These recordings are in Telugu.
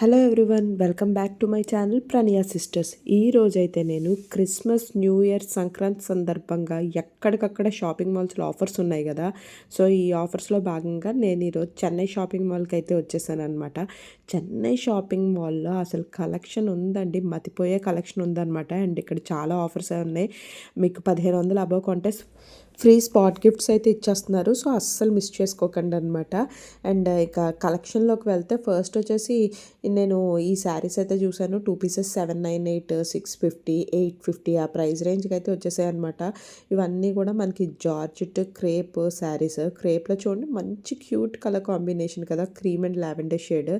Hello everyone welcome back to my channel Praniya sisters. ఈ రోజైతే నేను క్రిస్మస్ న్యూ ఇయర్ సంక్రాంతి సందర్భంగా ఎక్కడికక్కడ షాపింగ్ మాల్స్లో ఆఫర్స్ ఉన్నాయి కదా. సో ఈ ఆఫర్స్లో భాగంగా నేను ఈరోజు చెన్నై షాపింగ్ మాల్కి అయితే వచ్చేసాను అనమాట చెన్నై షాపింగ్ మాల్లో అసలు కలెక్షన్ ఉందండి. మతిపోయే కలెక్షన్ ఉందన్నమాట. అండ్ ఇక్కడ చాలా ఆఫర్స్ ఉన్నాయి. మీకు పదిహేను వందలు అబవ్ కొంటే ఫ్రీ స్పాట్ గిఫ్ట్స్ అయితే ఇచ్చేస్తున్నారు. సో అస్సలు మిస్ చేసుకోకండి అనమాట అండ్ ఇక కలెక్షన్లోకి వెళ్తే ఫస్ట్ వచ్చేసి నేను ఈ శారీస్ అయితే చూసాను two pieces seven nine eight six fifty eight fifty ఆ ప్రైస్ రేంజ్కి అయితే వచ్చేసాయి అనమాట ఇవన్నీ కూడా మనకి జార్జిట్ క్రేప్ శారీస్. క్రేప్లో చూడండి మంచి క్యూట్ కలర్ కాంబినేషన్ కదా క్రీమ్ అండ్ లావెండర్ షేడ్.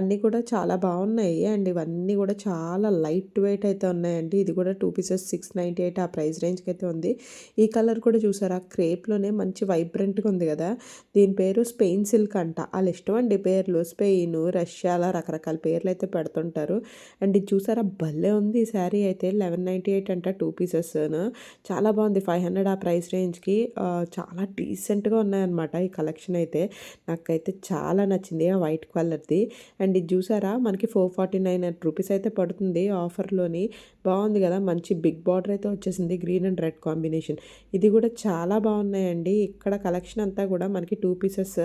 అన్నీ కూడా చాలా బాగున్నాయి. అండ్ ఇవన్నీ కూడా చాలా లైట్ వెయిట్ అయితే ఉన్నాయండి. ఇది కూడా two pieces six ninety eight ఆ ప్రైస్ రేంజ్కి అయితే ఉంది. ఈ కలర్ కూడా చూసారా? క్రేప్లోనే మంచి వైబ్రెంట్గా ఉంది కదా? దీని పేరు స్పెయిన్ సిల్క్ అంట. వాళ్ళు ఇష్టం అండి పేర్లు స్పెయిన్ రష్యా అలా రకరకాల పేర్లు అయితే పెడుతుంటారు. అండ్ ఇది చూసారా? భలే ఉంది ఈ శారీ అయితే. లెవెన్ నైంటీ ఎయిట్ అంట టూ పీసెస్. చాలా బాగుంది. ఫైవ్ హండ్రెడ్ ఆ ప్రైస్ రేంజ్కి. చాలా డీసెంట్గా ఉన్నాయన్నమాట ఈ కలెక్షన్ అయితే. నాకైతే చాలా నచ్చింది. ఆ వైట్ కలర్ది. అండ్ ఇది చూసారా? మనకి ఫోర్ ఫార్టీ నైన్ రూపీస్ అయితే పడుతుంది ఆఫర్లోని. బాగుంది కదా? మంచి బిగ్ బార్డర్ అయితే వచ్చేసింది. Green and red combination. ఇది కూడా చాలా బాగున్నాయండి. ఇక్కడ కలెక్షన్ అంతా కూడా మనకి two pieces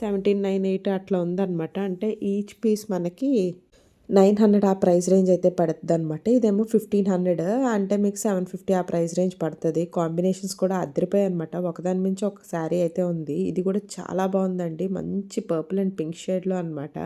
seventeen nine eight అట్లా ఉందన్నమాట. అంటే ఈచ్ పీస్ మనకి నైన్ హండ్రెడ్ ఆ ప్రైస్ రేంజ్ అయితే పడుతుంది అనమాట ఇదేమో ఫిఫ్టీన్ హండ్రెడ్ అంటే మీకు సెవెన్ ఫిఫ్టీ ఆ ప్రైస్ రేంజ్ పడుతుంది. కాంబినేషన్స్ కూడా అద్దరిపోయాయి అనమాట ఒకదాని మించి ఒక శారీ అయితే ఉంది. ఇది కూడా చాలా బాగుందండి. మంచి పర్పుల్ అండ్ పింక్ షేడ్లో అనమాట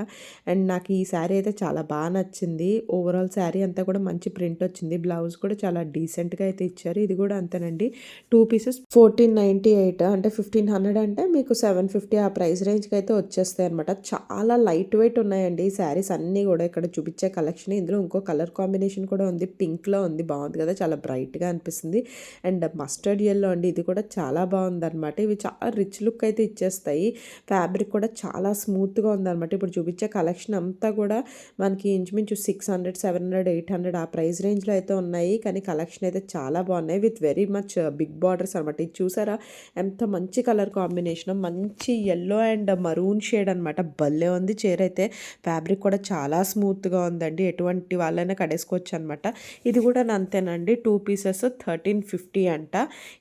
అండ్ నాకు ఈ శారీ అయితే చాలా బాగా నచ్చింది. ఓవరాల్ శారీ అంతా కూడా మంచి ప్రింట్ వచ్చింది. బ్లౌజ్ కూడా చాలా డీసెంట్గా అయితే ఇచ్చారు. ఇది కూడా అంతేనండి. Two pieces fourteen ninety eight అంటే ఫిఫ్టీన్ హండ్రెడ్ అంటే మీకు సెవెన్ ఫిఫ్టీ ఆ ప్రైస్ రేంజ్కి అయితే వచ్చేస్తాయి అనమాట చాలా లైట్ వెయిట్ ఉన్నాయండి ఈ శారీస్ అన్నీ కూడా. ఇక్కడ చూపించే కలెక్షన్. ఇందులో ఇంకో కలర్ కాంబినేషన్ కూడా ఉంది. పింక్లో ఉంది. బాగుంది కదా. చాలా బ్రైట్గా అనిపిస్తుంది. అండ్ మస్టర్డ్ ఎల్లో అండి. ఇది కూడా చాలా బాగుంది అనమాట ఇవి చాలా రిచ్ లుక్ అయితే ఇచ్చేస్తాయి. ఫ్యాబ్రిక్ కూడా చాలా స్మూత్గా ఉందన్నమాట. ఇప్పుడు చూపించే కలెక్షన్ అంతా కూడా మనకి ఇంచుమించు six hundred seven hundred eight hundred ఆ ప్రైస్ రేంజ్లో అయితే ఉన్నాయి. కానీ కలెక్షన్ అయితే చాలా బాగున్నాయి. With very much big borders అనమాట ఇది చూసారా? ఎంత మంచి కలర్ కాంబినేషన్. మంచి ఎల్లో అండ్ మరూన్ షేడ్ అనమాట భలే ఉంది చీర అయితే. ఫ్యాబ్రిక్ కూడా చాలా స్మూత్ స్మూత్గా ఉందండి. ఎటువంటి వాళ్ళైనా కడేసుకోవచ్చు అనమాట ఇది కూడా అంతేనండి. టూ పీసెస్ థర్టీన్ ఫిఫ్టీ అంట.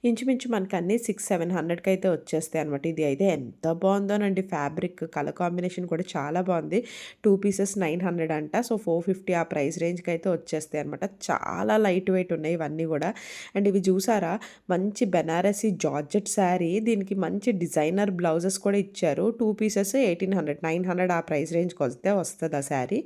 ఇంచుమించు మనకి అన్నీ సిక్స్ సెవెన్ హండ్రెడ్కి అయితే వచ్చేస్తాయి అనమాట ఇది అయితే ఎంత బాగుందోనండి. ఫ్యాబ్రిక్ కలర్ కాంబినేషన్ కూడా చాలా బాగుంది. టూ పీసెస్ నైన్ హండ్రెడ్ అంట. సో ఫోర్ ఫిఫ్టీ ఆ ప్రైస్ రేంజ్కి అయితే వచ్చేస్తాయి అనమాట చాలా లైట్ వెయిట్ ఉన్నాయి ఇవన్నీ కూడా. అండ్ ఇవి చూసారా? మంచి బెనారసీ జార్జెట్ శారీ. దీనికి మంచి డిజైనర్ బ్లౌజెస్ కూడా ఇచ్చారు. Two pieces eighteen hundred nine hundred ఆ ప్రైస్ రేంజ్కి వస్తే వస్తుంది ఆ శారీ?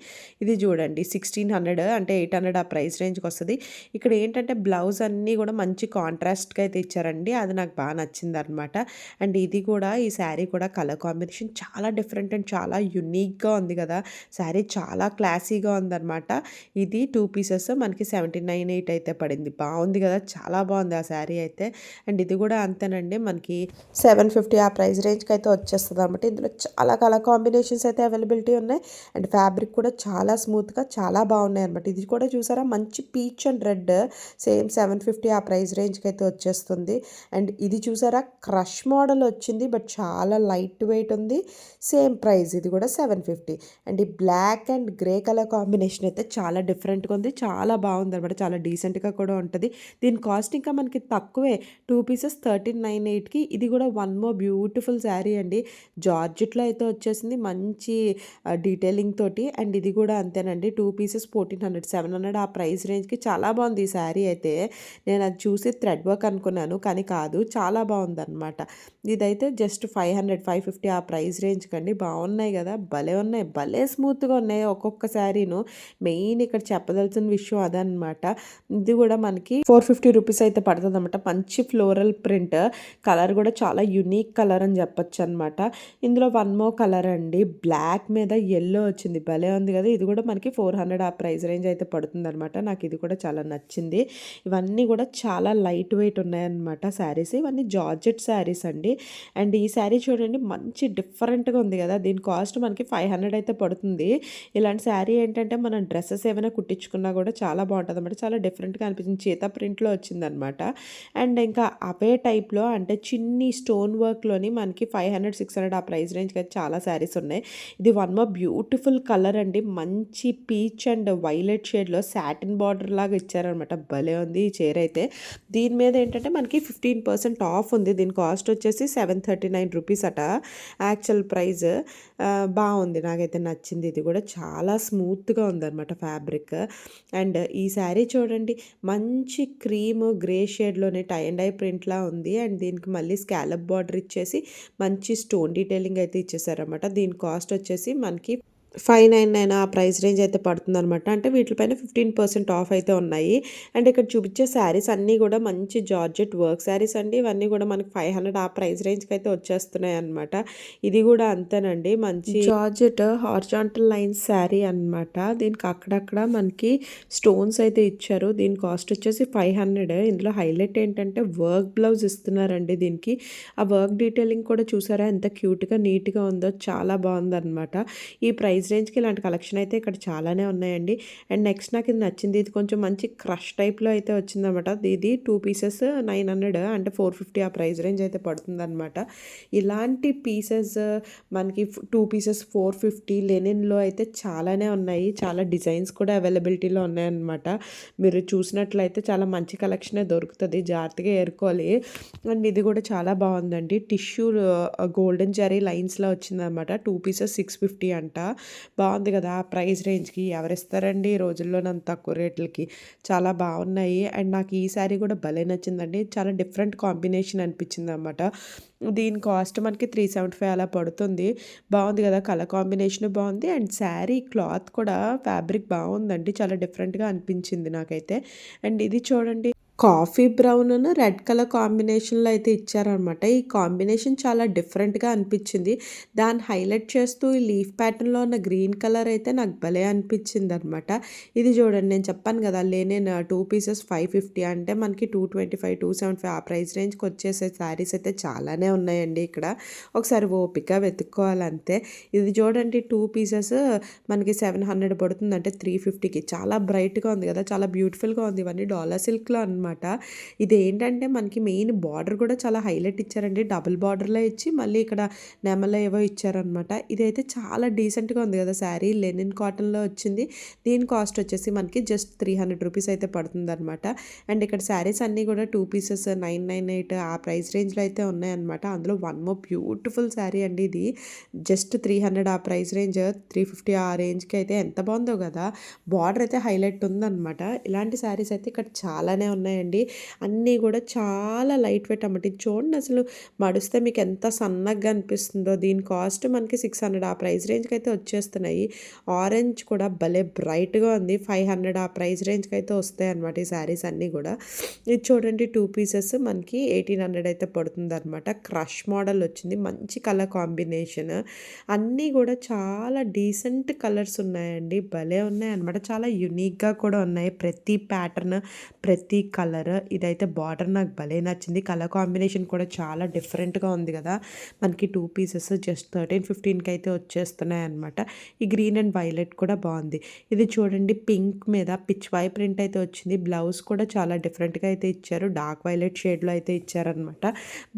ఇది చూడండి సిక్స్టీన్ హండ్రెడ్ అంటే ఎయిట్ హండ్రెడ్ ఆ ప్రైస్ రేంజ్కి వస్తుంది. ఇక్కడ ఏంటంటే బ్లౌజ్ అన్నీ కూడా మంచి కాంట్రాస్ట్గా అయితే ఇచ్చారండి. అది నాకు బాగా నచ్చింది అనమాట అండ్ ఇది కూడా ఈ శారీ కూడా కలర్ కాంబినేషన్ చాలా డిఫరెంట్ అండ్ చాలా యునీక్గా ఉంది కదా. శారీ చాలా క్లాసీగా ఉందన్నమాట. ఇది టూ పీసెస్ మనకి సెవెంటీ నైన్ ఎయిట్ అయితే పడింది. బాగుంది కదా చాలా బాగుంది ఆ శారీ అయితే. అండ్ ఇది కూడా అంతేనండి మనకి సెవెన్ ఫిఫ్టీ ఆ ప్రైస్ రేంజ్కి అయితే వచ్చేస్తుంది అనమాట ఇందులో చాలా కలర్ కాంబినేషన్స్ అయితే అవైలబిలిటీ ఉన్నాయి. అండ్ ఫ్యాబ్రిక్ కూడా చాలా చాలా స్మూత్గా చాలా బాగున్నాయి అనమాట ఇది కూడా చూసారా? మంచి peach and red same seven fifty ఆ ప్రైస్ రేంజ్కి అయితే వచ్చేస్తుంది. అండ్ ఇది చూసారా? క్రష్ మోడల్ వచ్చింది బట్ చాలా లైట్ వెయిట్ ఉంది. సేమ్ ప్రైస్ ఇది కూడా సెవెన్ ఫిఫ్టీ. అండ్ ఈ black and grey colour combination అయితే చాలా డిఫరెంట్గా ఉంది. చాలా బాగుంది అనమాట చాలా డీసెంట్గా కూడా ఉంటుంది. దీని కాస్ట్ ఇంకా మనకి తక్కువే. టూ పీసెస్ థర్టీన్ నైన్ ఎయిట్కి. ఇది కూడా వన్ మోర్ బ్యూటిఫుల్ శారీ అండి. జార్జెట్లో అయితే వచ్చేసింది. మంచి డీటెయిలింగ్ తోటి. అండ్ ఇది కూడా అంతేనండి. Two pieces fourteen hundred seven hundred ఆ ప్రైస్ రేంజ్కి చాలా బాగుంది ఈ శారీ అయితే. నేను అది చూసి థ్రెడ్ వర్క్ అనుకున్నాను కానీ కాదు చాలా బాగుందన్నమాట. ఇదైతే just five hundred five fifty ఆ ప్రైస్ రేంజ్ కండి బాగున్నాయి కదా భలే ఉన్నాయి. భలే స్మూత్గా ఉన్నాయి ఒక్కొక్క శారీను. మెయిన్ ఇక్కడ చెప్పదలసిన విషయం అదనమాట ఇది కూడా మనకి ఫోర్ ఫిఫ్టీ రూపీస్ అయితే పడుతుంది అనమాట మంచి ఫ్లోరల్ ప్రింట్. కలర్ కూడా చాలా యునీక్ కలర్ అని చెప్పొచ్చు అనమాట ఇందులో వన్ మో కలర్ అండి. బ్లాక్ మీద ఎల్లో వచ్చింది. భలే ఉంది కదా ఇది కూడా మనకి ఫోర్ హండ్రెడ్ ఆ ప్రైస్ రేంజ్ అయితే పడుతుందనమాట నాకు ఇది కూడా చాలా నచ్చింది. ఇవన్నీ కూడా చాలా లైట్ వెయిట్ ఉన్నాయన్నమాట శారీస్. ఇవన్నీ జార్జెట్ శారీస్ అండి. అండ్ ఈ శారీ చూడండి మంచి డిఫరెంట్గా ఉంది కదా. దీని కాస్ట్ మనకి ఫైవ్ హండ్రెడ్ అయితే పడుతుంది. ఇలాంటి శారీ ఏంటంటే మనం డ్రెస్సెస్ ఏమైనా కుట్టించుకున్నా కూడా చాలా బాగుంటుంది అనమాట చాలా డిఫరెంట్గా అనిపించింది. చీత ప్రింట్లో వచ్చిందనమాట అండ్ ఇంకా అవే టైప్లో అంటే చిన్ని స్టోన్ వర్క్లోని మనకి ఫైవ్ హండ్రెడ్ సిక్స్ హండ్రెడ్ ఆ ప్రైస్ రేంజ్కి అయితే చాలా శారీస్ ఉన్నాయి. ఇది వన్ మోర్ బ్యూటిఫుల్ కలర్ అండి. మంచి మంచి పీచ్ అండ్ వైలెట్ షేడ్‌లో సాటిన్ బార్డర్ లాగా ఇచ్చారనమాట. భలే ఉంది ఈ చీర అయితే. దీని మీద ఏంటంటే మనకి 15% ఆఫ్ ఉంది. దీని కాస్ట్ వచ్చేసి 739 రూపీస్ అట. యాక్చువల్ ప్రైస్ బాగుంది నాకైతే నచ్చింది ఇది కూడా. చాలా స్మూత్‌గా ఉందన్నమాట ఫ్యాబ్రిక్. అండ్ ఈ శారీ చూడండి మంచి క్రీమ్ గ్రే షేడ్‌లోనే టై అండ్ ఐ ప్రింట్‌లా ఉంది. అండ్ దీనికి మళ్ళీ స్కాలప్ బార్డర్ ఇచ్చేసి మంచి స్టోన్ డీటెయిలింగ్ అయితే ఇచ్చేసారనమాట. దీని కాస్ట్ వచ్చేసి మనకి 599 ఆ ప్రైస్ రేంజ్ అయితే పడుతుందనమాట. అంటే వీటిపైన 15% ఆఫ్ అయితే ఉన్నాయి. అండ్ ఇక్కడ చూపించే శారీస్ అన్నీ కూడా మంచి జార్జెట్ వర్క్ శారీస్ అండి. ఇవన్నీ కూడా మనకి 500 ఆ ప్రైస్ రేంజ్‌కి అయితే వచ్చేస్తున్నాయి అనమాట ఇది కూడా అంతేనండి. మంచి జార్జెట్ హార్జాంటల్ లైన్ శారీ అనమాట. దీనికి అక్కడక్కడ మనకి స్టోన్స్ అయితే ఇచ్చారు. దీని కాస్ట్ వచ్చేసి 500 ఇందులో హైలైట్ ఏంటంటే వర్క్ బ్లౌజ్ ఇస్తున్నారండి దీనికి. ఆ వర్క్ డీటెయిలింగ్ కూడా చూసారా ఎంత క్యూట్‌గా, నీట్‌గా ఉందో చాలా బాగుందనమాట. ఈ ప్రైస్ రేంజ్‌కి ఇలాంటి కలెక్షన్ అయితే ఇక్కడ చాలానే ఉన్నాయండి. అండ్ నెక్స్ట్ నాకు ఇది నచ్చింది. ఇది కొంచెం మంచి క్రష్ టైప్‌లో అయితే వచ్చిందనమాట. ఇది టూ పీసెస్ 900 అంటే 450 ఆ ప్రైస్ రేంజ్ అయితే పడుతుందనమాట. ఇలాంటి పీసెస్ మనకి టూ పీసెస్ ఫోర్ ఫిఫ్టీ లెనిన్‌లో అయితే చాలానే ఉన్నాయి. చాలా డిజైన్స్ కూడా అవైలబిలిటీలో ఉన్నాయన్నమాట. మీరు చూసినట్లయితే చాలా మంచి కలెక్షనే దొరుకుతుంది జాగ్రత్తగా ఏరుకోవాలి. అండ్ ఇది కూడా చాలా బాగుందండి. టిష్యూ గోల్డెన్ జరీ లైన్స్‌లో వచ్చిందనమాట. టూ పీసెస్ 650 అంట. బాగుంది కదా! ప్రైస్ రేంజ్‌కి ఎవరిస్తారండి ఈ రోజుల్లోనంత తక్కువ రేట్లకి. చాలా బాగున్నాయి. అండ్ నాకు ఈ శారీ కూడా భలే నచ్చిందండి. చాలా డిఫరెంట్ కాంబినేషన్ అనిపించింది అనమాట దీని కాస్ట్ మనకి 375 అలా పడుతుంది. బాగుంది కదా! కలర్ కాంబినేషన్ బాగుంది. అండ్ శారీ క్లాత్ కూడా ఫ్యాబ్రిక్ బాగుందండి. చాలా డిఫరెంట్‌గా అనిపించింది నాకైతే. అండ్ ఇది చూడండి కాఫీ బ్రౌన్ రెడ్ కలర్ కాంబినేషన్‌లో అయితే ఇచ్చారనమాట. ఈ కాంబినేషన్ చాలా డిఫరెంట్‌గా అనిపించింది. దాన్ని హైలైట్ చేస్తూ ఈ లీఫ్ ప్యాటర్న్‌లో ఉన్న గ్రీన్ కలర్ అయితే నాకు భలే అనిపించింది అనమాట ఇది చూడండి నేను చెప్పాను కదా! లేనే టూ పీసెస్ 550 అంటే మనకి 225, 275 ఆ ప్రైస్ రేంజ్‌కి వచ్చేసే శారీస్ అయితే చాలానే ఉన్నాయండి ఇక్కడ. ఒకసారి ఓపిక వెతుక్కోవాలి అంతే. ఇది చూడండి టూ పీసెస్ మనకి 700 పడుతుంది. అంటే 350కి చాలా బ్రైట్‌గా ఉంది కదా! చాలా బ్యూటిఫుల్‌గా ఉంది. ఇవన్నీ డాలర్ సిల్క్‌లో అనమాట. ఇదేంటంటే మనకి మెయిన్ బార్డర్ కూడా చాలా హైలైట్ ఇచ్చారండి. డబుల్ బార్డర్‌లో ఇచ్చి మళ్ళీ ఇక్కడ నెమలో ఏవో ఇచ్చారనమాట. ఇదైతే చాలా డీసెంట్‌గా ఉంది కదా! శారీ లెనిన్ కాటన్‌లో వచ్చింది. దీని కాస్ట్ వచ్చేసి మనకి జస్ట్ 300 రూపీస్ అయితే పడుతుంది అనమాట అండ్ ఇక్కడ శారీస్ అన్నీ కూడా టూ పీసెస్ 998 ఆ ప్రైస్ రేంజ్‌లో అయితే ఉన్నాయన్నమాట. అందులో వన్ మో బ్యూటిఫుల్ శారీ అండి ఇది. జస్ట్ 300 ఆ ప్రైస్ రేంజ్ 350 ఆ రేంజ్‌కి అయితే ఎంత బాగుందో కదా! బార్డర్ అయితే హైలైట్ ఉందన్నమాట ఇలాంటి శారీస్ అయితే ఇక్కడ చాలానే ఉన్నాయి ఉన్నాయండి. అన్నీ కూడా చాలా లైట్ వెయిట్ అన్నమాట. ఇది చూడండి అసలు మడిస్తే మీకు ఎంత సన్నగా అనిపిస్తుందో. దీని కాస్ట్ మనకి 600 ఆ ప్రైస్ రేంజ్‌కి అయితే వచ్చేస్తున్నాయి. ఆరెంజ్ కూడా భలే బ్రైట్‌గా ఉంది. 500 ఆ ప్రైస్ రేంజ్‌కి అయితే వస్తాయి అనమాట ఈ శారీస్ అన్నీ కూడా. ఇది చూడండి టూ పీసెస్ మనకి 1800 అయితే పడుతుంది అనమాట క్రష్ మోడల్ వచ్చింది. మంచి కలర్ కాంబినేషన్. అన్నీ కూడా చాలా డీసెంట్ కలర్స్ ఉన్నాయండి. భలే ఉన్నాయి అనమాట చాలా యూనిక్‌గా కూడా ఉన్నాయి. ప్రతి ప్యాటర్న్, ప్రతి కలర్. ఇదైతే బార్డర్ నాకు భలే నచ్చింది. కలర్ కాంబినేషన్ కూడా చాలా డిఫరెంట్‌గా ఉంది కదా! మనకి టూ పీసెస్ జస్ట్ 13, 15కి అయితే వచ్చేస్తున్నాయన్నమాట. ఈ గ్రీన్ అండ్ వైలెట్ కూడా బాగుంది. ఇది చూడండి పింక్ మీద పిచ్ వై ప్రింట్ అయితే వచ్చింది. బ్లౌజ్ కూడా చాలా డిఫరెంట్‌గా అయితే ఇచ్చారు. డార్క్ వైలెట్ షేడ్‌లో అయితే ఇచ్చారనమాట.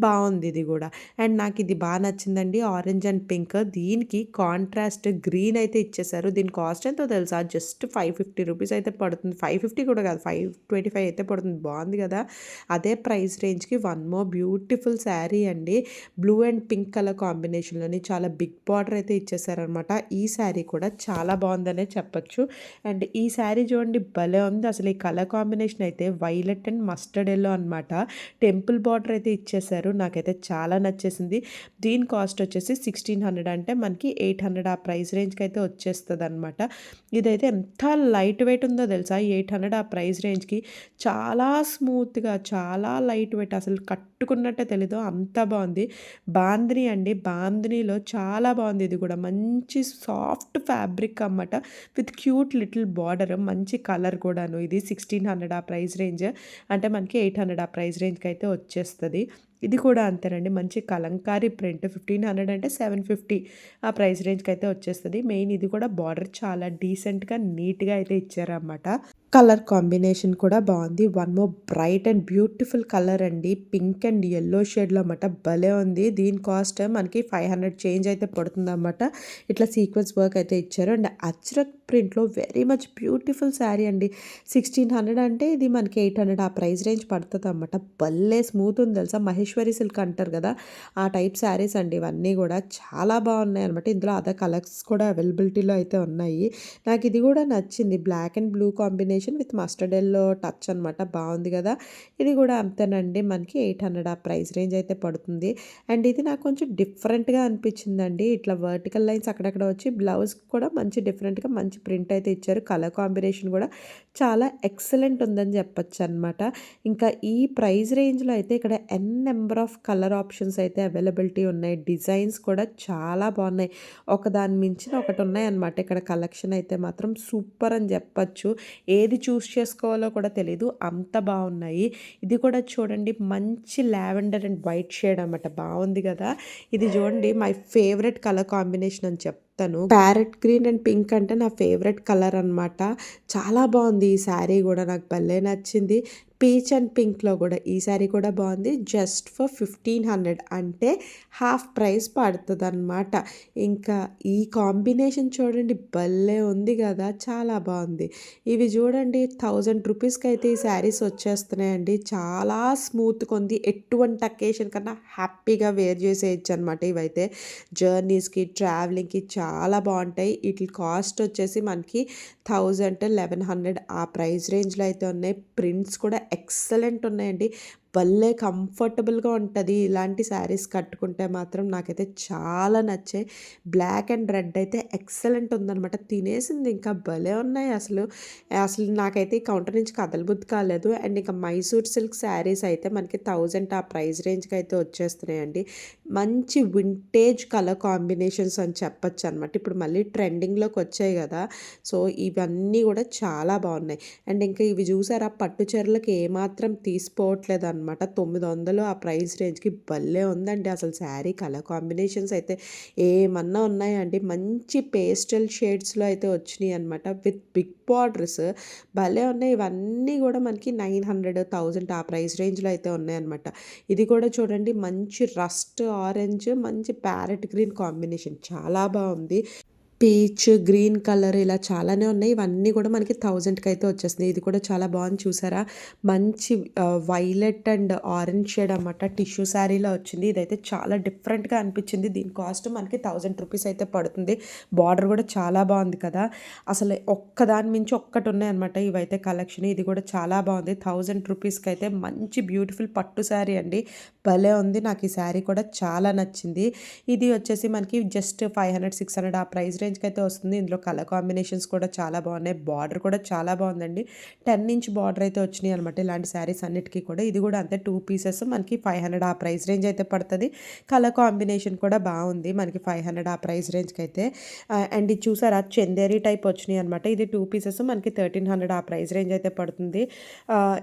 బాగుంది ఇది కూడా. అండ్ నాకు ఇది బాగా నచ్చిందండి. Orange and pink. దీనికి కాంట్రాస్ట్ గ్రీన్ అయితే ఇచ్చేసారు. దీని కాస్ట్ ఎంతో తెలుసా? జస్ట్ 550 రూపీస్ అయితే పడుతుంది. 550 కూడా కాదు 525 అయితే పడుతుంది. బాగుంది కదా! అదే ప్రైస్ రేంజ్‌కి వన్ మోర్ బ్యూటిఫుల్ శారీ అండి. బ్లూ అండ్ పింక్ కలర్ కాంబినేషన్‌లోని చాలా బిగ్ బార్డర్ అయితే ఇచ్చేసారనమాట. ఈ శారీ కూడా చాలా బాగుందనే చెప్పొచ్చు. అండ్ ఈ శారీ చూడండి భలే ఉంది. అసలు ఈ కలర్ కాంబినేషన్ అయితే వైలెట్ అండ్ మస్టర్డ్ ఎల్లో అనమాట. టెంపుల్ బార్డర్ అయితే ఇచ్చేసారు. నాకైతే చాలా నచ్చేసింది. దీని కాస్ట్ వచ్చేసి 1600 అంటే మనకి 800 ఆ ప్రైస్ రేంజ్‌కి అయితే వచ్చేస్తుంది అనమాట ఇదైతే ఎంత లైట్ వెయిట్ ఉందో తెలుసా? 800 ఆ ప్రైస్ రేంజ్‌కి చాలా చాలా స్మూత్‌గా చాలా లైట్ వెయిట్ అసలు కట్టుకున్నట్టే తెలీదు. అంత బాగుంది. బాంద్రీ అండి. బాంద్రీలో చాలా బాగుంది ఇది కూడా. మంచి సాఫ్ట్ ఫ్యాబ్రిక్ అన్నమాట విత్ క్యూట్ లిటిల్ బార్డర్. మంచి కలర్ కూడాను. ఇది 1600 ఆ ప్రైస్ రేంజ్. అంటే మనకి 800 ఆ ప్రైస్ రేంజ్‌కి అయితే వచ్చేస్తుంది ఇది కూడా అంతేనండి. మంచి కలంకారీ ప్రింట్ 1500 అంటే 750 ఆ ప్రైస్ రేంజ్‌కి అయితే వచ్చేస్తుంది మెయిన్ ఇది కూడా బార్డర్ చాలా డీసెంట్‌గా, నీట్‌గా అయితే ఇచ్చారన్నమాట కలర్ కాంబినేషన్ కూడా బాగుంది. One more bright and beautiful colour అండి. పింక్ అండ్ ఎల్లో షేడ్లో అన్నమాట. భలే ఉంది. దీని కాస్ట్ మనకి ఫైవ్ హండ్రెడ్ చేంజ్ అయితే పడుతుంది అన్నమాట ఇట్లా సీక్వెన్స్ వర్క్ అయితే ఇచ్చారు. అండ్ అచ్రక్ ప్రింట్లో వెరీ మచ్ బ్యూటిఫుల్ శారీ అండి. సిక్స్టీన్ హండ్రెడ్ అంటే ఇది మనకి ఎయిట్ హండ్రెడ్ ఆ ప్రైస్ రేంజ్ పడుతుంది అన్నమాట భలే స్మూత్ ఉంది తెలుసా? మహేశ్వరి సిల్క్ అంటారు కదా ఆ టైప్ శారీస్ అండి ఇవన్నీ కూడా. చాలా బాగున్నాయి అనమాట ఇందులో అదర్ కలర్స్ కూడా అవైలబిలిటీలో అయితే ఉన్నాయి. నాకు ఇది కూడా నచ్చింది. Black and blue combination with mustard yellow touch అనమాట బాగుంది కదా? ఇది కూడా అంతేనండి. మనకి ఎయిట్ హండ్రెడ్ ఆ ప్రైస్ రేంజ్ అయితే పడుతుంది. అండ్ ఇది నాకు కొంచెం డిఫరెంట్గా అనిపించిందండి. ఇట్లా వర్టికల్ లైన్స్ అక్కడక్కడ వచ్చి బ్లౌజ్ కూడా మంచి డిఫరెంట్గా మంచి ప్రింట్ అయితే ఇచ్చారు. కలర్ కాంబినేషన్ కూడా చాలా ఎక్సలెంట్ ఉందని చెప్పొచ్చు అనమాట ఇంకా ఈ ప్రైస్ రేంజ్లో అయితే ఇక్కడ N number of colour options అయితే అవైలబిలిటీ ఉన్నాయి. డిజైన్స్ కూడా చాలా బాగున్నాయి. ఒకదాని మించిన ఒకటి ఉన్నాయి అనమాట ఇక్కడ కలెక్షన్ అయితే మాత్రం సూపర్ అని చెప్పచ్చు. ఏది చూస్ చేసుకోవాలో కూడా తెలియదు అంత బాగున్నాయి ఇది కూడా చూడండి మంచి లావెండర్ అండ్ వైట్ షేడ్ అనమాట బాగుంది కదా. ఇది చూడండి మై ఫేవరెట్ కలర్ కాంబినేషన్ అని చెప్తాను ప్యారెట్ గ్రీన్ అండ్ పింక్ అంటే నా ఫేవరెట్ కలర్ అనమాట చాలా బాగుంది ఈ శారీ కూడా. నాకు భలే నచ్చింది. పీచ్ అండ్ పింక్లో కూడా ఈ శారీ కూడా బాగుంది. జస్ట్ ఫర్ ఫిఫ్టీన్ హండ్రెడ్ అంటే హాఫ్ ప్రైస్ పడుతుంది అనమాట ఇంకా ఈ కాంబినేషన్ చూడండి భలే ఉంది కదా. చాలా బాగుంది. ఇవి చూడండి థౌజండ్ రూపీస్కి అయితే ఈ శారీస్ వచ్చేస్తున్నాయండి. చాలా స్మూత్గా ఉంది. ఎటువంటి అకేషన్ కన్నా హ్యాపీగా వేర్ చేసేయచ్చు అనమాట ఇవైతే. జర్నీస్కి ట్రావెలింగ్కి చాలా బాగుంటాయి. వీటి కాస్ట్ వచ్చేసి మనకి థౌజండ్ లెవెన్ హండ్రెడ్ ఆ ప్రైస్ రేంజ్లో అయితే ఉన్నాయి. ప్రింట్స్ కూడా ఎక్సలెంట్ ఉన్నాయండి. భలే కంఫర్టబుల్గా ఉంటుంది. ఇలాంటి శారీస్ కట్టుకుంటే మాత్రం నాకైతే చాలా నచ్చాయి. బ్లాక్ అండ్ రెడ్ అయితే ఎక్సలెంట్ ఉందనమాట తినేసింది ఇంకా భలే ఉన్నాయి అసలు. అసలు నాకైతే ఈ కౌంటర్ నుంచి కదలబుద్ధి కాలేదు. అండ్ ఇంకా మైసూర్ సిల్క్ శారీస్ అయితే మనకి థౌజండ్ ఆ ప్రైస్ రేంజ్కి అయితే వచ్చేస్తున్నాయండి. మంచి వింటేజ్ కలర్ కాంబినేషన్స్ అని చెప్పొచ్చు అనమాట ఇప్పుడు మళ్ళీ ట్రెండింగ్లోకి వచ్చాయి కదా. సో ఇవన్నీ కూడా చాలా బాగున్నాయి. అండ్ ఇంకా ఇవి చూసారా? పట్టు చీరలకు ఏమాత్రం తీసిపోవట్లేదు అన్న అనమాట తొమ్మిది వందలు ఆ ప్రైస్ రేంజ్కి భలే ఉందండి. అసలు శారీ కలర్ కాంబినేషన్స్ అయితే ఏమన్నా ఉన్నాయండి. మంచి పేస్టల్ షేడ్స్లో అయితే వచ్చినాయి అనమాట విత్ బిగ్ బార్డర్స్ భలే ఉన్నాయి. ఇవన్నీ కూడా మనకి నైన్ హండ్రెడ్ థౌజండ్ ఆ ప్రైస్ రేంజ్లో అయితే ఉన్నాయన్నమాట ఇది కూడా చూడండి. మంచి రస్ట్ ఆరెంజ్ మంచి ప్యారెట్ గ్రీన్ కాంబినేషన్. చాలా బాగుంది. పీచ్ గ్రీన్ కలర్ ఇలా చాలానే ఉన్నాయి. ఇవన్నీ కూడా మనకి థౌజండ్కి అయితే వచ్చేస్తుంది ఇది కూడా చాలా బాగుంది. చూసారా? మంచి వైలెట్ అండ్ ఆరెంజ్ షేడ్ అనమాట టిష్యూ శారీలో వచ్చింది. ఇదైతే చాలా డిఫరెంట్గా అనిపించింది. దీని కాస్ట్ మనకి థౌజండ్ రూపీస్ అయితే పడుతుంది. బార్డర్ కూడా చాలా బాగుంది కదా? అసలు ఒక్కదాని మించి ఒక్కటి ఉన్నాయన్నమాట ఇవైతే కలెక్షన్. ఇది కూడా చాలా బాగుంది. థౌజండ్ రూపీస్కి అయితే మంచి బ్యూటిఫుల్ పట్టు శారీ అండి. భలే ఉంది. నాకు ఈ శారీ కూడా చాలా నచ్చింది. ఇది వచ్చేసి మనకి just five hundred six hundred ఆ ప్రైస్ రేంజ్ రేంజ్కి అయితే వస్తుంది. ఇందులో కలర్ కాంబినేషన్స్ కూడా చాలా బాగున్నాయి. బార్డర్ కూడా చాలా బాగుందండి. టెన్ ఇంచ్ బార్డర్ అయితే వచ్చినాయి అనమాట ఇలాంటి శారీస్ అన్నిటికీ కూడా. ఇది కూడా అంతే టూ పీసెస్. మనకి ఫైవ్ హండ్రెడ్ ఆ ప్రైస్ రేంజ్ అయితే పడుతుంది. కలర్ కాంబినేషన్ కూడా బాగుంది. మనకి ఫైవ్ హండ్రెడ్ ఆ ప్రైస్ రేంజ్కి అయితే అండ్ ఇది చూసారా? చందేరి టైప్ వచ్చినాయి అనమాట ఇది టూ పీసెస్. మనకి థర్టీన్ హండ్రెడ్ ఆ ప్రైస్ రేంజ్ అయితే పడుతుంది.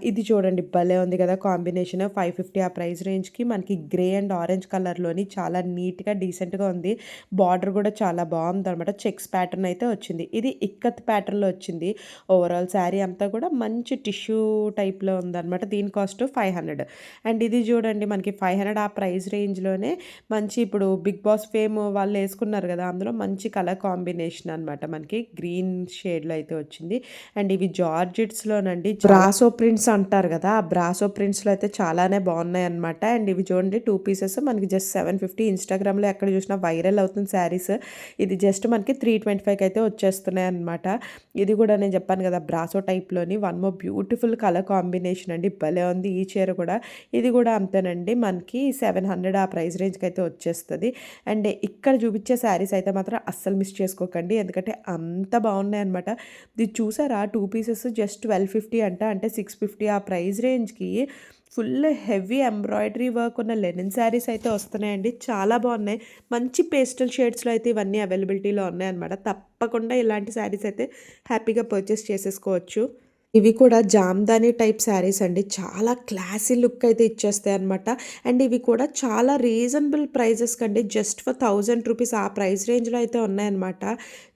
ఇది చూడండి. భలే ఉంది కదా కాంబినేషన్. ఫైవ్ ఫిఫ్టీ ఆ ప్రైస్ రేంజ్కి మనకి గ్రే అండ్ ఆరెంజ్ కలర్లోని చాలా నీట్గా డీసెంట్గా ఉంది. బార్డర్ కూడా చాలా బాగుంది అనమాట చెక్స్ ప్యాటర్న్ అయితే వచ్చింది. ఇది ఇక్కత్ ప్యాటర్న్లో వచ్చింది. ఓవరాల్ శారీ అంతా కూడా మంచి టిష్యూ టైప్లో ఉందన్నమాట. దీని కాస్ట్ ఫైవ్ హండ్రెడ్ అండ్ ఇది చూడండి మనకి ఫైవ్ హండ్రెడ్ ఆ ప్రైస్ రేంజ్లోనే మంచి ఇప్పుడు బిగ్ బాస్ ఫేమ్ వాళ్ళు వేసుకున్నారు కదా అందులో మంచి కలర్ కాంబినేషన్ అనమాట మనకి. గ్రీన్ షేడ్లో అయితే వచ్చింది. అండ్ ఇవి జార్జెట్స్లోనండి బ్రాసో ప్రింట్స్ అంటారు కదా ఆ బ్రాసో ప్రింట్స్లో అయితే చాలానే బాగున్నాయి అనమాట అండ్ ఇవి చూడండి టూ పీసెస్ మనకి జస్ట్ సెవెన్ ఫిఫ్టీ ఇన్స్టాగ్రామ్లో ఎక్కడ చూసినా వైరల్ అవుతుంది శారీస్ ఇది జస్ట్ మనకి మనకి త్రీ ట్వంటీ ఫైవ్కి అయితే వచ్చేస్తున్నాయి అనమాట ఇది కూడా నేను చెప్పాను కదా brasso టైప్లోని one more beautiful colour combination అండి. భలే ఉంది ఈ చీర కూడా. ఇది కూడా అంతేనండి మనకి సెవెన్ హండ్రెడ్ ఆ ప్రైస్ రేంజ్కి అయితే వచ్చేస్తుంది. అండ్ ఇక్కడ చూపించే శారీస్ అయితే మాత్రం అస్సలు మిస్ చేసుకోకండి. ఎందుకంటే అంత బాగున్నాయి అనమాట ఇది చూసారా two pieces just twelve fifty అంట. అంటే సిక్స్ ఫిఫ్టీ ఆ ప్రైస్ రేంజ్కి ఫుల్ హెవీ ఎంబ్రాయిడరీ వర్క్ ఉన్న లెనిన్ శారీస్ అయితే వస్తున్నాయండి. చాలా బాగున్నాయి. మంచి పేస్టల్ షేడ్స్లో అయితే ఇవన్నీ అవైలబిలిటీలో ఉన్నాయన్నమాట. తప్పకుండా ఇలాంటి శారీస్ అయితే హ్యాపీగా పర్చేస్ చేసేసుకోవచ్చు. ఇవి కూడా జామ్దాని టైప్ శారీస్ అండి. చాలా క్లాసీ లుక్ అయితే ఇచ్చేస్తాయి అనమాట అండ్ ఇవి కూడా చాలా రీజనబుల్ ప్రైజెస్ కండి జస్ట్ ఫర్ థౌజండ్ రూపీస్ ఆ ప్రైస్ రేంజ్‌లో అయితే ఉన్నాయన్నమాట.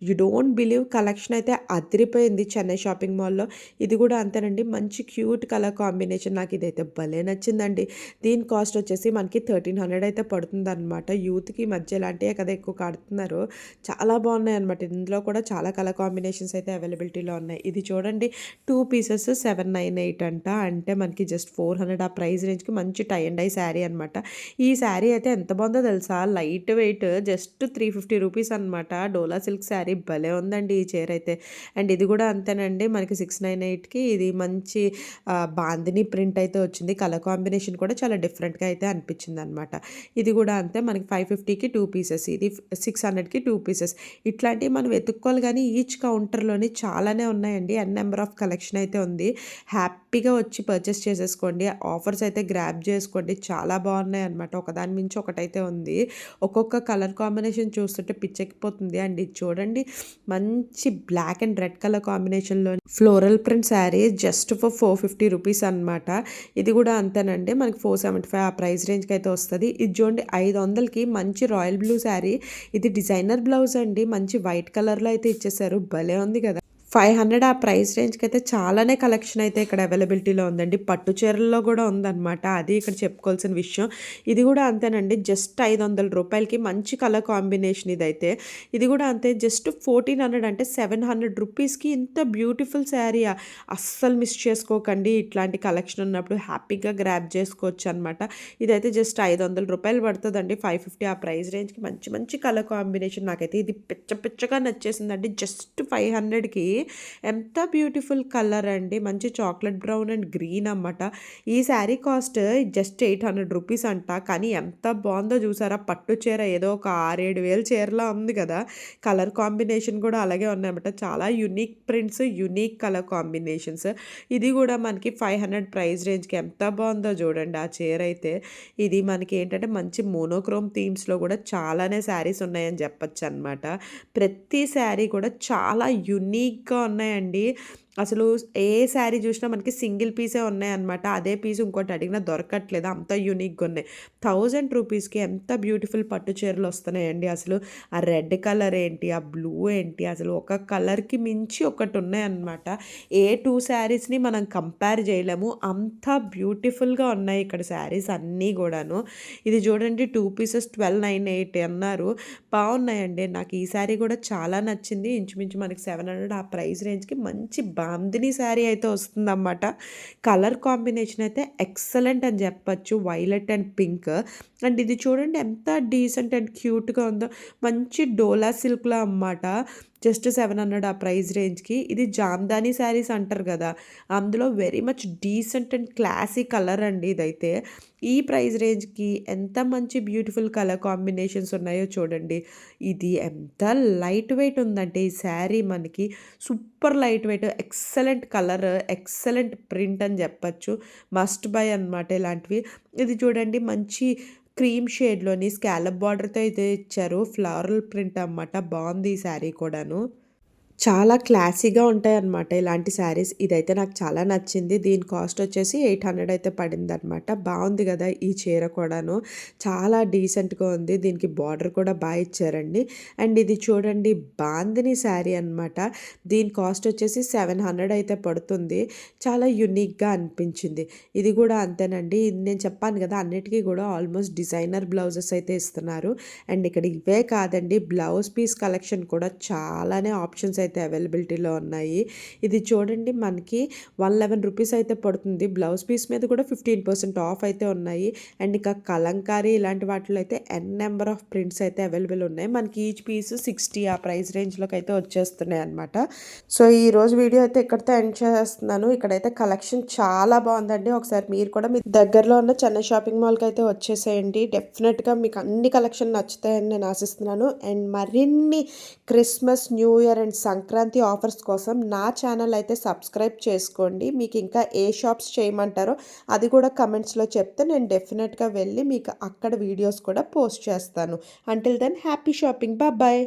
యూ డోంట్ బిలీవ్ కలెక్షన్ అయితే అదిరిపోయింది చెన్నై షాపింగ్ మాల్‌లో. ఇది కూడా అంతేనండి. మంచి క్యూట్ కలర్ కాంబినేషన్ నాకు ఇదైతే భలే నచ్చిందండి. దీని కాస్ట్ వచ్చేసి మనకి 1300 అయితే పడుతుందన్నమాట. యూత్‌కి మధ్య ఇలాంటివే కదా ఎక్కువ కడుతున్నారు. చాలా బాగున్నాయి అనమాట ఇందులో కూడా చాలా కలర్ కాంబినేషన్స్ అయితే అవైలబిలిటీలో ఉన్నాయి. ఇది చూడండి టూ పీసెస్ 798 అంట. అంటే మనకి జస్ట్ 400 ఆ ప్రైస్ రేంజ్‌కి మంచి టై అండ్ ఐ శారీ అనమాట. ఈ శారీ అయితే ఎంత బాగుందో తెలుసా? లైట్ వెయిట్ జస్ట్ 350 రూపీస్ అనమాట. డోలా సిల్క్ శారీ భలే ఉందండి ఈ చీర అయితే. అండ్ ఇది కూడా అంతేనండి మనకి 698కి ఇది మంచి బాందిని ప్రింట్ అయితే వచ్చింది. కలర్ కాంబినేషన్ కూడా చాలా డిఫరెంట్‌గా అయితే అనిపించిందనమాట. ఇది కూడా అంతే మనకి 550కి 2 పీసెస్. ఇది 600కి 2 పీసెస్. ఇట్లాంటివి మనం వెతుక్కోవాలి కానీ ఈచ్ కౌంటర్‌లోని చాలానే ఉన్నాయండి. ఎన్ నెంబర్ ఆఫ్ కలెక్షన్ అయితే ఉంది. హ్యాపీగా వచ్చి పర్చేస్ చేసేసుకోండి. ఆఫర్స్ అయితే గ్రాబ్ చేసుకోండి. చాలా బాగున్నాయి అనమాట ఒకదాని మించి ఒకటైతే ఉంది. ఒక్కొక్క కలర్ కాంబినేషన్ చూస్తుంటే పిచ్చెక్కిపోతుంది. అండ్ ఇది చూడండి మంచి బ్లాక్ అండ్ రెడ్ కలర్ కాంబినేషన్‌లో floral print sari just for 450 rupees అనమాట. ఇది కూడా అంతేనండి. మనకి 475 ఆ ప్రైస్ రేంజ్‌కి అయితే వస్తుంది ఇది చూడండి 500కి మంచి రాయల్ బ్లూ శారీ. ఇది డిజైనర్ బ్లౌజ్ అండి. మంచి వైట్ కలర్‌లో అయితే ఇచ్చేసారు. భలే ఉంది కదా! 500 ఆ ప్రైస్ రేంజ్‌కి అయితే చాలానే కలెక్షన్ అయితే ఇక్కడ అవైలబిలిటీలో ఉందండి. పట్టు చీరల్లో కూడా ఉందన్నమాట. అది ఇక్కడ చెప్పుకోవాల్సిన విషయం. ఇది కూడా అంతేనండి. జస్ట్ 500 రూపాయలకి మంచి కలర్ కాంబినేషన్ ఇదైతే. ఇది కూడా అంతే జస్ట్ 1400 అంటే 700 రూపీస్‌కి ఇంత బ్యూటిఫుల్ శారీ అస్సలు మిస్ చేసుకోకండి. ఇట్లాంటి కలెక్షన్ ఉన్నప్పుడు హ్యాపీగా గ్రాబ్ చేసుకోవచ్చనమాట. ఇదైతే జస్ట్ 500 రూపాయలు పడుతుందండి ఫైవ్ ఫిఫ్టీ ఆ ప్రైస్ రేంజ్‌కి మంచి మంచి కలర్ కాంబినేషన్ నాకైతే ఇది పిచ్చ పిచ్చగా నచ్చేసిందండి. జస్ట్ 500కి ఎంత బ్యూటిఫుల్ కలర్ అండి. మంచి చాక్లెట్ బ్రౌన్ అండ్ గ్రీన్ అన్నమాట ఈ శారీ కాస్ట్ జస్ట్ 800 రూపీస్ అంట. కానీ ఎంత బాగుందో చూసారా? పట్టు చీర ఏదో ఒక ఆరేడు వేలు చీరలా ఉంది కదా! కలర్ కాంబినేషన్ కూడా అలాగే ఉన్నాయన్నమాట. చాలా unique prints, unique colour combinations. ఇది కూడా మనకి 500 ప్రైస్ రేంజ్‌కి ఎంత బాగుందో చూడండి ఆ చీర అయితే. ఇది మనకి ఏంటంటే మంచి మోనోక్రోమ్ థీమ్స్‌లో కూడా చాలానే శారీస్ ఉన్నాయని చెప్పొచ్చనమాట. ప్రతి శారీ కూడా చాలా ఉన్నాయండి. అసలు ఏ శారీ చూసినా మనకి సింగిల్ పీసే ఉన్నాయన్నమాట. అదే పీస్ ఇంకోటి అడిగినా దొరకట్లేదు. అంత యూనిక్‌గా ఉన్నాయి. థౌజండ్ రూపీస్‌కి ఎంత బ్యూటిఫుల్ పట్టు చీరలు వస్తున్నాయండి అసలు. ఆ రెడ్ కలర్ ఏంటి? ఆ బ్లూ ఏంటి? అసలు ఒక కలర్‌కి మించి ఒకటి ఉన్నాయన్నమాట. ఏ టూ శారీస్‌ని మనం కంపేర్ చేయలేము. అంత బ్యూటిఫుల్‌గా ఉన్నాయి ఇక్కడ శారీస్ అన్నీ కూడాను ఇది చూడండి టూ పీసెస్ 1298 అన్నారు. బాగున్నాయండి. నాకు ఈ శారీ కూడా చాలా నచ్చింది. ఇంచుమించు మనకి 700 ఆ ప్రైస్ రేంజ్‌కి మంచి బాందిని శారీ అయితే వస్తుందన్నమాట. కలర్ కాంబినేషన్ అయితే ఎక్సలెంట్ అని చెప్పచ్చు వైలెట్ అండ్ పింక్. అండ్ ఇది చూడండి ఎంత డీసెంట్ అండ్ క్యూట్‌గా ఉందో. మంచి డోలా సిల్క్‌లో అన్నమాట. జస్ట్ 700 ఆ ప్రైస్ రేంజ్‌కి. ఇది జామ్దాని శారీస్ అంటారు కదా! అందులో very much decent and classy colour అండి ఇదైతే. ఈ ప్రైస్ రేంజ్‌కి ఎంత మంచి బ్యూటిఫుల్ కలర్ కాంబినేషన్స్ ఉన్నాయో చూడండి. ఇది ఎంత లైట్ వెయిట్ ఉందంటే ఈ శారీ మనకి super light weight excellent colour, excellent print అని చెప్పచ్చు మస్ట్ బై అనమాట ఇలాంటివి. ఇది చూడండి మంచి క్రీమ్ షేడ్‌లోని స్కాలప్ బార్డర్‌తో అయితే ఇచ్చారు. ఫ్లోరల్ ప్రింట్ అనమాట. బాగుంది ఈ శారీ కూడాను. చాలా క్లాసీగా ఉంటాయన్నమాట ఇలాంటి శారీస్. ఇదైతే నాకు చాలా నచ్చింది. దీని కాస్ట్ వచ్చేసి 800 అయితే పడిందనమాట. బాగుంది కదా ఈ చీర కూడాను. చాలా డీసెంట్‌గా ఉంది. దీనికి బార్డర్ కూడా బాగా ఇచ్చారండి. అండ్ ఇది చూడండి బాందిని శారీ అనమాట. దీని కాస్ట్ వచ్చేసి 700 అయితే పడుతుంది. చాలా యూనిక్‌గా అనిపించింది. ఇది కూడా అంతేనండి. నేను చెప్పాను కదా! అన్నిటికీ కూడా ఆల్మోస్ట్ డిజైనర్ బ్లౌజెస్ అయితే ఇస్తున్నారు. అండ్ ఇక్కడ ఇవే కాదండి బ్లౌజ్ పీస్ కలెక్షన్ కూడా చాలానే ఆప్షన్స్ అయితే అవైలబిలిటీలో ఉన్నాయి. ఇది చూడండి మనకి 111 రూపీస్ అయితే పడుతుంది. బ్లౌజ్ పీస్ మీద కూడా 15% ఆఫ్ అయితే ఉన్నాయి. అండ్ ఇంకా కలంకారీ ఇలాంటి వాటిలో అయితే ఎన్ నెంబర్ ఆఫ్ ప్రింట్స్ అయితే అవైలబుల్ ఉన్నాయి. మనకి ఈచ్ పీస్ 60 ఆ ప్రైస్ రేంజ్‌లోకి అయితే వచ్చేస్తున్నాయి అనమాట. సో ఈరోజు వీడియో అయితే ఇక్కడితో ఎండ్ చేస్తున్నాను ఇక్కడైతే కలెక్షన్ చాలా బాగుందండి. ఒకసారి మీరు కూడా మీ దగ్గరలో ఉన్న చెన్నై షాపింగ్ మాల్‌కి అయితే వచ్చేసేయండి. డెఫినెట్‌గా మీకు అన్ని కలెక్షన్ నచ్చుతాయని నేను ఆశిస్తున్నాను. అండ్ మరిన్ని Christmas, new year and Sankranti offers కోసం నా ఛానల్ అయితే సబ్స్క్రైబ్ చేసుకోండి. మీకు ఇంకా ఏ షాప్స్ చేయమంటారో అది కూడా కమెంట్స్‌లో చెప్తే నేను డెఫినెట్‌గా వెళ్ళి మీకు అక్కడ వీడియోస్ కూడా పోస్ట్ చేస్తాను. Until then happy shopping. Bye.